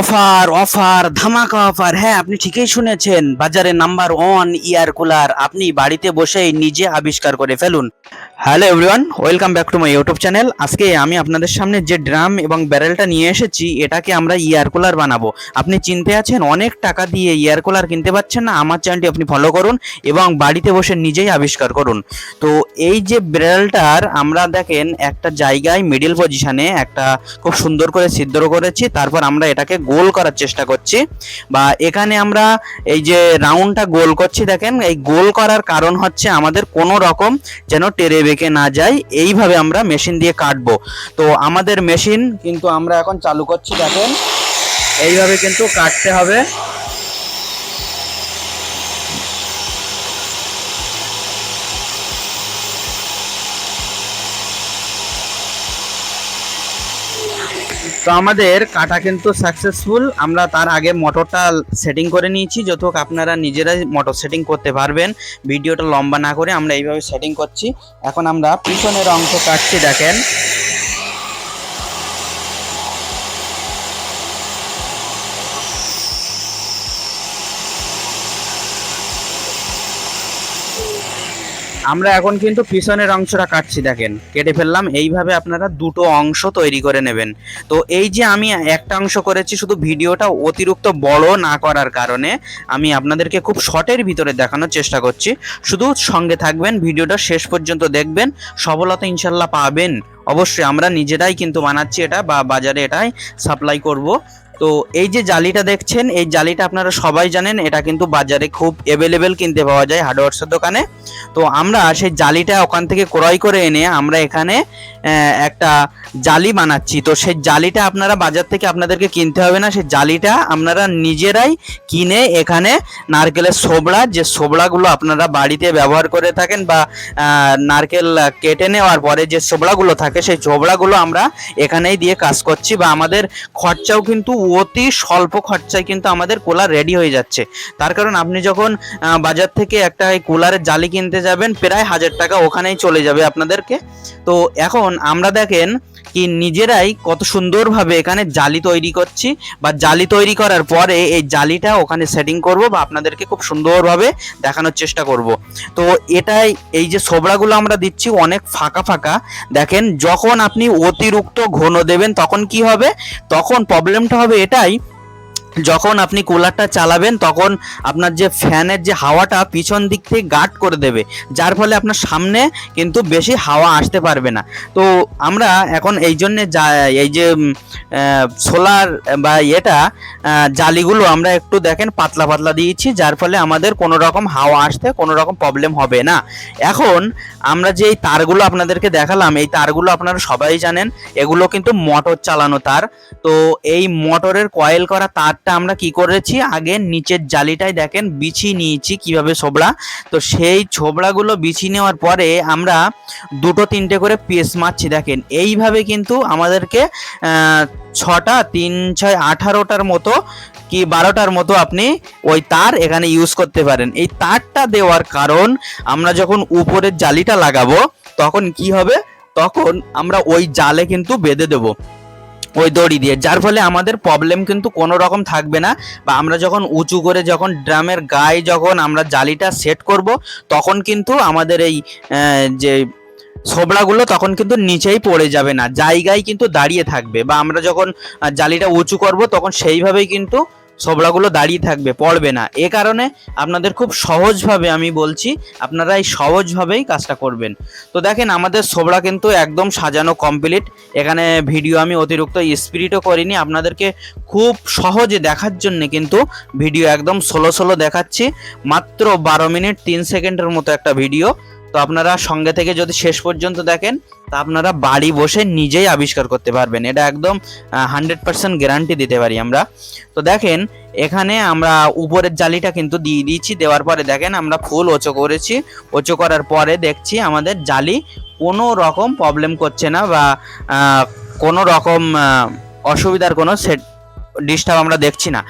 Offer offer, ধামাকা offer. হ্যাঁ আপনি ঠিকই শুনেছেন, বাজারে নাম্বার ওয়ান ইয়ার কুলার। আপনি বাড়িতে বসেই নিজে আবিষ্কার করে ফেলুন। Hello everyone, welcome back to my YouTube channel. আজকে আমি আপনাদের সামনে যে ড্রাম এবং ব্যারেলটা নিয়ে এসেছি, এটাকে আমরা ইয়ার কুলার বানাবো। আপনি চিনতে আছেন, অনেক টাকা দিয়ে ইয়ার কুলার কিনতে পারছেন না? আমার চ্যানেলটি আপনি ফলো করুন এবং বাড়িতে বসে নিজেই আবিষ্কার করুন। তো এই যে ব্যারেলটার আমরা দেখেন একটা জায়গায় মিডিল পজিশনে একটা খুব সুন্দর করে ছিদ্র করেছি, তারপর আমরা এটাকে গোল করার চেষ্টা করছি বা এখানে আমরা এই যে রাউন্ডটা গোল করছি, দেখেন এই গোল করার কারণ হচ্ছে আমাদের কোনো রকম যেন টেরে বেঁকে না যায়, এইভাবে আমরা মেশিন দিয়ে কাটবো। তো আমাদের মেশিন কিন্তু আমরা এখন চালু করছি, দেখেন। এইভাবে কিন্তু কাটতে হবে। তো আমাদের কাটা কিন্তু সাকসেসফুল আমরা তার আগে মোটরটা সেটিং করে নিয়েছি। যত আপনারা নিজেরাই মোটর সেটিং করতে পারবেন, ভিডিওটা লম্বা না করে আমরা এইভাবে সেটিং করছি। এখন আমরা পিছনের অংশ কাটছি, দেখেন। আমরা এখন কিন্তু পিছনের অংশটা কাটছি, দেখেন। কেটে ফেললাম, এইভাবে আপনারা দুটো অংশ তৈরি করে নেবেন। তো এই যে আমি একটা অংশ করেছি, শুধু ভিডিওটা অতিরিক্ত বড় না করার কারণে আমি আপনাদেরকে খুব শর্টের ভিতরে দেখানোর চেষ্টা করছি। শুধু সঙ্গে থাকবেন, ভিডিওটা শেষ পর্যন্ত দেখবেন, সফলতা ইনশাল্লাহ পাবেন। অবশ্যই আমরা নিজেরাই কিন্তু বানাচ্ছি এটা বা বাজারে এটাই সাপ্লাই করব। তো এই যে জালিটা দেখছেন, এই জালিটা আপনারা সবাই জানেন, এটা কিন্তু বাজারে খুব অ্যাভেলেবেল কিনতে পাওয়া যায় হার্ডওয়ার্সের দোকানে। তো আমরা সেই জালিটা ওখান থেকে ক্রয় করে এনে আমরা এখানে একটা জালি বানাচ্ছি। তো সেই জালিটা আপনারা বাজার থেকে আপনাদেরকে কিনতে হবে না, সেই জালিটা আপনারা নিজেরাই কিনে এখানে নারকেলের সোবড়া, যে সোবড়াগুলো আপনারা বাড়িতে ব্যবহার করে থাকেন বা নারকেল কেটে নেওয়ার পরে যে সোবড়াগুলো থাকে, সেই সোবড়াগুলো আমরা এখানেই দিয়ে কাজ করছি বা আমাদের খরচাও কিন্তু অতি স্বল্প খরচায় কিন্তু আমাদের কুলার রেডি হয়ে যাচ্ছে। তার কারণ আপনি যখন বাজার থেকে একটা কুলারের জালি কিনতে যাবেন, প্রায় হাজার টাকা ওখানেই চলে যাবে আপনাদেরকে। তো এখন আমরা দেখেন কি নিজেরাই কত সুন্দরভাবে এখানে জালি তৈরি করছি বা জালি তৈরি করার পরে এই জালিটা ওখানে সেটিং করব বা আপনাদেরকে খুব সুন্দরভাবে দেখানোর চেষ্টা করব। তো এটাই এই যে সোবড়াগুলো আমরা দিচ্ছি অনেক ফাঁকা ফাঁকা। দেখেন, যখন আপনি অতিরিক্ত ঘন দেবেন তখন কি হবে? তখন প্রবলেমটা হবে এটাই যখন আপনি কুলারটা চালাবেন, তখন আপনার যে ফ্যানের যে হাওয়াটা পিছন দিক থেকে গার্ড করে দেবে। যার ফলে আপনার সামনে কিন্তু বেশি হাওয়া আসতে পারবে না। তো আমরা এখন এই জন্যে যা, এই যে সোলার বা এটা জালিগুলো আমরা একটু দেখেন, পাতলা পাতলা দিয়েছি, যার ফলে আমাদের কোনো রকম হাওয়া আসতে, কোনো রকম প্রবলেম হবে না। এখন আমরা যে এই তারগুলো আপনাদেরকে দেখালাম, এই তারগুলো আপনারা সবাই জানেন, এগুলো কিন্তু মোটর চালানো তার। তো এই মোটরের কয়েল করা তারটা আমরা কি করেছি? আগে নিচের জালিটাই দেখেন বিছিয়ে নিয়েছি কীভাবে ছোবড়া। তো সেই ছোবড়াগুলো বিছিয়ে নেওয়ার পরে আমরা দুটো তিনটে করে পিস মারছি দেখেন। এইভাবে কিন্তু আমাদেরকে ছটা, তিন, ছয়, আঠারোটার মতো কি বারোটার মতো আপনি ওই তার এখানে ইউজ করতে পারেন। এই তারটা দেওয়ার কারণ আমরা যখন উপরের জালিটা লাগাবো, তখন কি হবে? তখন আমরা ওই জালে কিন্তু বেঁধে দেবো। ওই দড়ি দিয়ে, যার ফলে আমাদের প্রবলেম কিন্তু কোনো রকম থাকবে না বা আমরা যখন উঁচু করে যখন ড্রামের গায়ে যখন আমরা জালিটা সেট করব, তখন কিন্তু আমাদের এই যে ছোবড়াগুলো তখন কিন্তু নিচেই পড়ে যাবে না, জায়গায় কিন্তু দাঁড়িয়ে থাকবে বা আমরা যখন জালিটা উঁচু করব তখন সেইভাবেই কিন্তু ছোবড়াগুলো দাঁড়িয়ে থাকবে, পড়বে না। এ কারণে আপনাদের খুব সহজভাবে আমি বলছি আপনারা এই সহজভাবেই কাজটা করবেন। তো দেখেন, আমাদের ছোবড়া কিন্তু একদম সাজানো কমপ্লিট এখানে ভিডিও আমি অতিরিক্ত স্পিরিটও করিনি, আপনাদেরকে খুব সহজে দেখার জন্য কিন্তু ভিডিও একদম ষোলো ষোলো দেখাচ্ছি। মাত্র বারো মিনিট তিন সেকেন্ডের মতো একটা ভিডিও তো আপনারা সঙ্গে থেকে যদি শেষ পর্যন্ত দেখেন, তা আপনারা বাড়ি বসে নিজেই আবিষ্কার করতে পারবেন। এটা একদম হান্ড্রেড পার্সেন্ট গ্যারান্টি দিতে পারি আমরা। তো দেখেন, এখানে আমরা উপরের জালিটা কিন্তু দিয়ে দিয়েছি, দেওয়ার পরে দেখেন আমরা ফুল ওচো করেছি। ওচো করার পরে দেখছি আমাদের জালি কোনো রকম প্রবলেম করছে না বা কোনো রকম অসুবিধার কোনো সেট ডিস্টার্ব আমরা দেখছি না।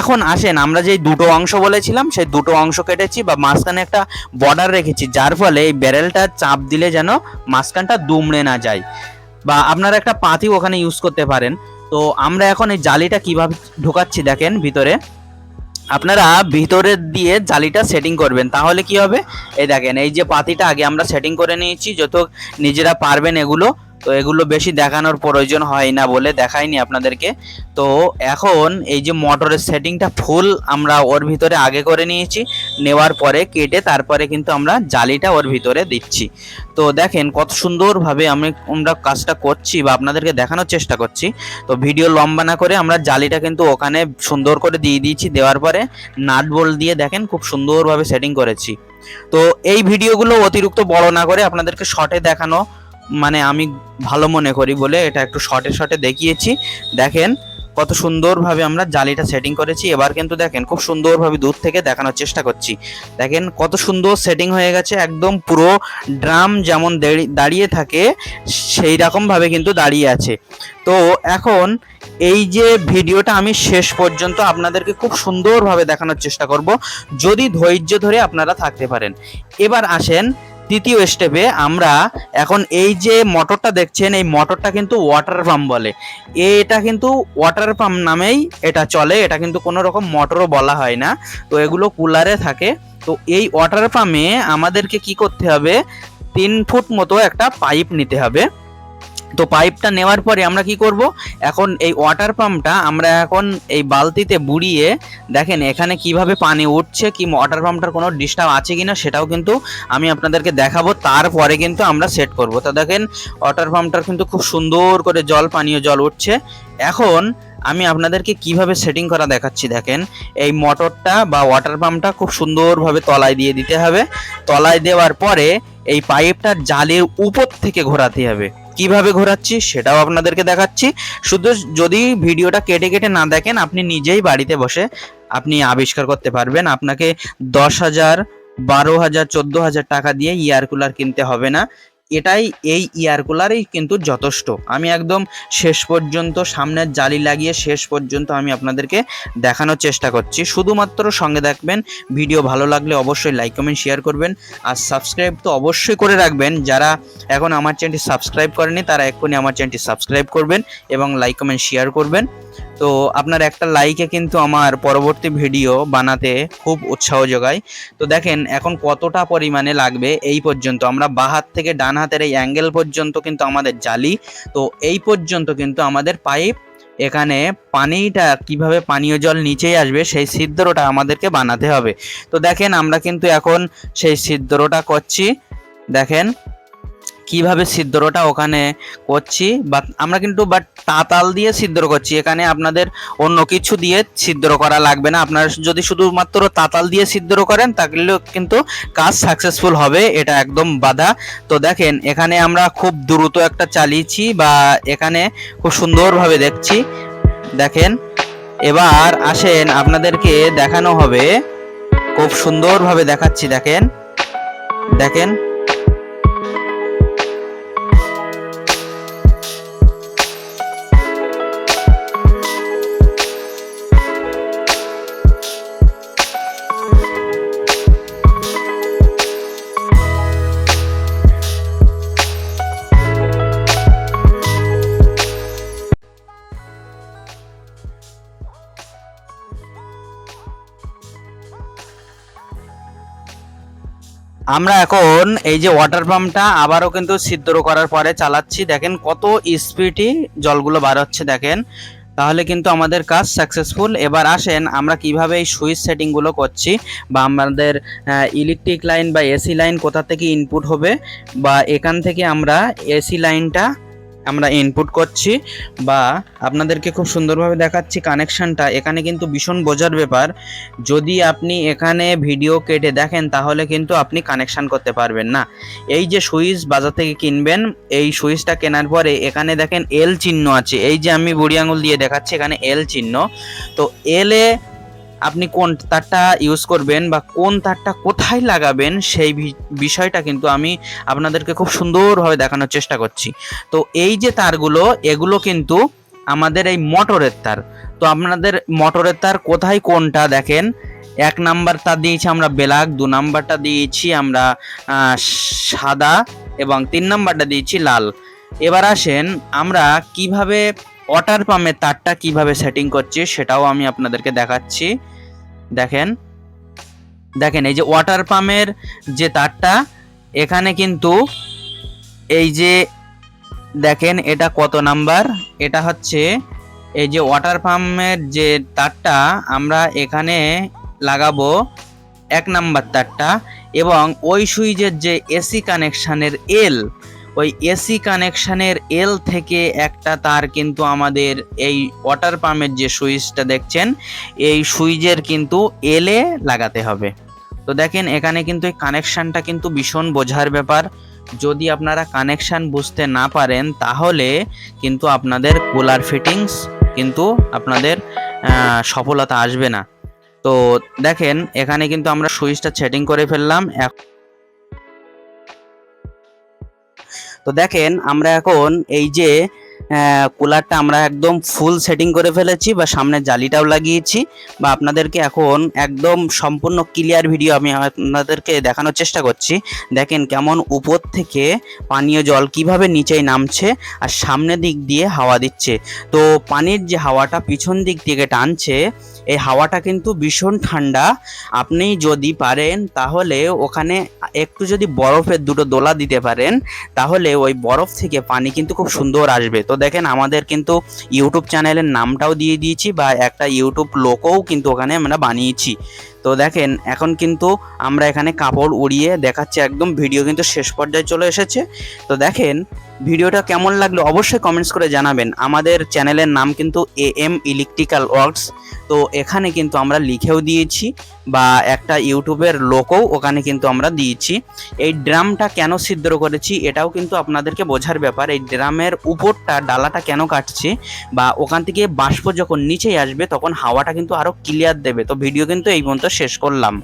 এখন আসেন, আমরা যে দুটো অংশ বলেছিলাম, সেই দুটো অংশ কেটেছি বা মাঝখানে একটা বর্ডার রেখেছি, যার ফলে এই ব্যারেলটা চাপ দিলে যেন মাঝখানটা দুমড়ে না যায়। বা আপনারা একটা পাতি ওখানে ইউজ করতে পারেন। তো আমরা এখন এই জালিটা কীভাবে ঢোকাচ্ছি দেখেন ভিতরে। আপনারা ভিতরে দিয়ে জালিটা সেটিং করবেন, তাহলে কি হবে? এই দেখেন, এই যে পাতিটা আগে আমরা সেটিং করে নিয়েছি, যত নিজেরা পারবেন এগুলো তো এগুলো বেশি দেখানোর প্রয়োজন হয় না বলে দেখাইনি আপনাদেরকে। তো এখন এই যে মোটরের সেটিংটা ফুল আমরা ওর ভিতরে আগে করে নিয়েছি, নেওয়ার পরে কেটে তারপরে কিন্তু আমরা জালিটা ওর ভিতরে দিচ্ছি। তো দেখেন কত সুন্দরভাবে আমি আমরা কাজটা করছি বা আপনাদেরকে দেখানোর চেষ্টা করছি। তো ভিডিও লম্বা না করে আমরা জালিটা কিন্তু ওখানে সুন্দর করে দিয়ে দিয়েছি, দেওয়ার পরে নাট বোল্ট দিয়ে দেখেন খুব সুন্দরভাবে সেটিং করেছি। তো এই ভিডিওগুলো অতিরিক্ত বড় না করে আপনাদেরকে শর্টে দেখানো মানে আমি ভালো মনে করি বলে এটা একটু শর্টে শর্টে দেখিয়েছি। দেখেন কত সুন্দরভাবে আমরা জালিটা সেটিং করেছি। এবার কিন্তু দেখেন খুব সুন্দরভাবে দূর থেকে দেখানোর চেষ্টা করছি। দেখেন কত সুন্দর সেটিং হয়ে গেছে, একদম পুরো ড্রাম যেমন দাঁড়ি- দাঁড়িয়ে থাকে, সেই রকমভাবে কিন্তু দাঁড়িয়ে আছে। তো এখন এই যে ভিডিওটা আমি শেষ পর্যন্ত আপনাদেরকে খুব সুন্দরভাবে দেখানোর চেষ্টা করব, যদি ধৈর্য ধরে আপনারা থাকতে পারেন। এবার আসেন তৃতীয় স্টেপে আমরা এখন এই যে মোটরটা দেখছেন, এই মোটরটা কিন্তু ওয়াটার পাম্প বলে। এটা কিন্তু ওয়াটার পাম্প নামেই এটা চলে, এটা কিন্তু কোনো রকম মোটরও বলা হয় না। তো এগুলো কুলারে থাকে। তো এই ওয়াটার পাম্পে আমাদেরকে কি করতে হবে? তিন ফুট মতো একটা পাইপ নিতে হবে। তো পাইপটা নেওয়ার পরে আমরা কি করব? এখন এই ওয়াটার পাম্পটা আমরা এখন এই বালতিতে বুড়িয়ে দেখেন এখানে কীভাবে পানি উঠছে, কি ওয়াটার পাম্পটার কোনো ডিস্টার্ব আছে কি না সেটাও কিন্তু আমি আপনাদেরকে দেখাবো। তারপরে কিন্তু আমরা সেট করব। তো দেখেন ওয়াটার পাম্পটার কিন্তু খুব সুন্দর করে জল, পানীয় জল উঠছে। এখন আমি আপনাদেরকে কীভাবে সেটিং করা দেখাচ্ছি দেখেন। এই মোটরটা বা ওয়াটার পাম্পটা খুব সুন্দরভাবে তলায় দিয়ে দিতে হবে। তলায় দেওয়ার পরে এই পাইপটা জালের উপর থেকে ঘোরাতে হবে। কীভাবে ঘোরাচ্ছি সেটাও আপনাদেরকে দেখাচ্ছি। শুধু যদি ভিডিওটা কেটে কেটে না দেখেন, আপনি নিজেই বাড়িতে বসে আপনি আবিষ্কার করতে পারবেন। আপনাকে দশ হাজার, বারো হাজার, চোদ্দ হাজার টাকা দিয়ে ইয়ার কুলার কিনতে হবে না। এটাই এই ইয়ার কুলারই কিন্তু যথেষ্ট। আমি একদম শেষ পর্যন্ত সামনের জালি লাগিয়ে শেষ পর্যন্ত আমি আপনাদেরকে দেখানোর চেষ্টা করছি। শুধুমাত্র সঙ্গে দেখবেন ভিডিও ভালো লাগলে অবশ্যই লাইক কমেন্ট শেয়ার করবেন। আর সাবস্ক্রাইব তো অবশ্যই করে রাখবেন। যারা এখন আমার চ্যানেলটি সাবস্ক্রাইব করেনি, তারা এক্ষুনি আমার চ্যানেলটি সাবস্ক্রাইব করবেন এবং লাইক কমেন্ট শেয়ার করবেন। তো আপনার একটা লাইকে কিন্তু আমার পরবর্তী ভিডিও বানাতে খুব উৎসাহ যোগায়। তো দেখেন, এখন কতটা পরিমাণে লাগবে এই পর্যন্ত। আমরা বাঁ হাত থেকে ডান হাতের এই অ্যাঙ্গেল পর্যন্ত কিন্তু আমাদের জালি। তো এই পর্যন্ত কিন্তু আমাদের পাইপ। এখানে পানিটা কীভাবে পানীয় জল নিচেই আসবে, সেই ছিদ্রটা আমাদেরকে বানাতে হবে। তো দেখেন, আমরা কিন্তু এখন সেই ছিদ্রটা করছি। দেখেন কীভাবে ছিদ্রটা ওখানে করছি, বা আমরা কিন্তু বাট তাতাল দিয়ে ছিদ্র করছি। এখানে আপনাদের অন্য কিছু দিয়ে ছিদ্র করা লাগবে না। আপনারা যদি শুধুমাত্র তাতাল দিয়ে ছিদ্র করেন, তাহলে কিন্তু কাজ সাকসেসফুল হবে। এটা একদম বাধা। তো দেখেন, এখানে আমরা খুব দ্রুত একটা চালিয়েছি বা এখানে খুব সুন্দরভাবে দেখছি। দেখেন, এবার আসেন আপনাদেরকে দেখানো হবে। খুব সুন্দরভাবে দেখাচ্ছি, দেখেন। দেখেন আমরা এখন এই যে ওয়াটার পাম্পটা আবারও কিন্তু সিদ্ধর করার পরে চালাচ্ছি। দেখেন কত স্পিডই জলগুলো বার হচ্ছে, দেখেন। তাহলে কিন্তু আমাদের কাজ সাকসেসফুল এবার আসেন আমরা কীভাবে এই সুইচ সেটিংগুলো করছি বা আমাদের ইলেকট্রিক লাইন বা এসি লাইন কোথা থেকে ইনপুট হবে বা এখান থেকে আমরা এসি লাইনটা আমরা ইনপুট করছি বা আপনাদেরকে খুব সুন্দরভাবে দেখাচ্ছি কানেকশনটা এখানে কিন্তু ভীষণ বোঝার ব্যাপার। যদি আপনি এখানে ভিডিও কেটে দেখেন, তাহলে কিন্তু আপনি কানেকশান করতে পারবেন না। এই যে সুইচ বাজার থেকে কিনবেন, এই সুইচটা কেনার পরে এখানে দেখেন এল চিহ্ন আছে। এই যে আমি বুড়ি আঙুল দিয়ে দেখাচ্ছি, এখানে এল চিহ্ন। তো এলে আপনি কোন তারটা ইউজ করবেন বা কোন তারটা কোথায় লাগাবেন সেই বিষয়টা কিন্তু আমি আপনাদেরকে খুব সুন্দরভাবে দেখানোর চেষ্টা করছি। তো এই যে তারগুলো, এগুলো কিন্তু আমাদের এই মোটরের তার। তো আপনাদের মোটরের তার কোথায় কোনটা দেখেন? এক নাম্বার তার দিয়েছি আমরা ব্ল্যাক দু নাম্বারটা দিয়েছি আমরা সাদা এবং তিন নাম্বারটা দিয়েছি লাল। এবার আসেন আমরা কীভাবে ওয়াটার পাম্পের তারটা কীভাবে সেটিং করছি সেটাও আমি আপনাদেরকে দেখাচ্ছি। দেখেন দেখেন এই যে ওয়াটার পাম্পের যে তারটা, এখানে কিন্তু এই যে, দেখেন এটা কত নাম্বার? এটা হচ্ছে এই যে ওয়াটার পাম্পের যে তারটা, আমরা এখানে লাগাবো এক নাম্বার তারটা এবং ওই সুইচের যে এসি কানেকশানের এল ওই এসি কানেকশানের এল থেকে একটা তার কিন্তু আমাদের এই ওয়াটার পাম্পের যে সুইচটা দেখছেন, এই সুইচের কিন্তু এলে লাগাতে হবে। তো দেখেন, এখানে কিন্তু এই কানেকশানটা কিন্তু ভীষণ বোঝার ব্যাপার। যদি আপনারা কানেকশান বুঝতে না পারেন, তাহলে কিন্তু আপনাদের কুলার ফিটিংস কিন্তু আপনাদের সফলতা আসবে না। তো দেখেন, এখানে কিন্তু আমরা সুইচটা সেটিং করে ফেললাম। তো দেখেন, আমরা এখন এই যে কুলারটা আমরা একদম ফুল সেটিং করে ফেলেছি বা সামনে জালিটাও লাগিয়েছি বা আপনাদেরকে এখন একদম সম্পূর্ণ ক্লিয়ার ভিডিও আমি আপনাদেরকে দেখানোর চেষ্টা করছি। দেখেন কেমন উপর থেকে পানীয় জল কীভাবে নিচেই নামছে আর সামনের দিক দিয়ে হাওয়া দিচ্ছে। তো পানির যে হাওয়াটা পিছন দিক থেকে টানছে এই হাওয়াটা কিন্তু ভীষণ ঠান্ডা। আপনি যদি পারেন, তাহলে ওখানে একটু যদি বরফের দুটো দোলা দিতে পারেন, তাহলে ওই বরফ থেকে পানি কিন্তু খুব সুন্দর আসবে। তো দেখেন, আমাদের কিন্তু ইউটিউব চ্যানেলের নামটাও দিয়ে দিয়েছি বা একটা ইউটিউব লোকও কিন্তু ওখানে আমরা বানিয়েছি। তো দেখেন, এখন কিন্তু আমরা এখানে কাপড় উড়িয়ে দেখাচ্ছি একদম, ভিডিও কিন্তু শেষ পর্যায়ে চলে এসেছে। তো দেখেন, ভিডিওটা কেমন লাগল অবশ্যই কমেন্টস করে জানাবেন। আমাদের চ্যানেলের নাম কিন্তু এ এম ইলেকট্রিক্যাল ওয়ার্কস তো এখানে কিন্তু আমরা লিখেও দিয়েছি বা একটা ইউটিউবের লোকও ওখানে কিন্তু আমরা দিয়েছি। এই ড্রামটা কেন ছিদ্র করেছি এটাও কিন্তু আপনাদেরকে বোঝার ব্যাপার। এই ড্রামের উপরটা, ডালাটা কেন কাটছে বা ওখান থেকে বাষ্প যখন নিচেই আসবে তখন হাওয়াটা কিন্তু আরও ক্লিয়ার দেবে। তো ভিডিও কিন্তু এই পর্যন্ত শেষ করলাম।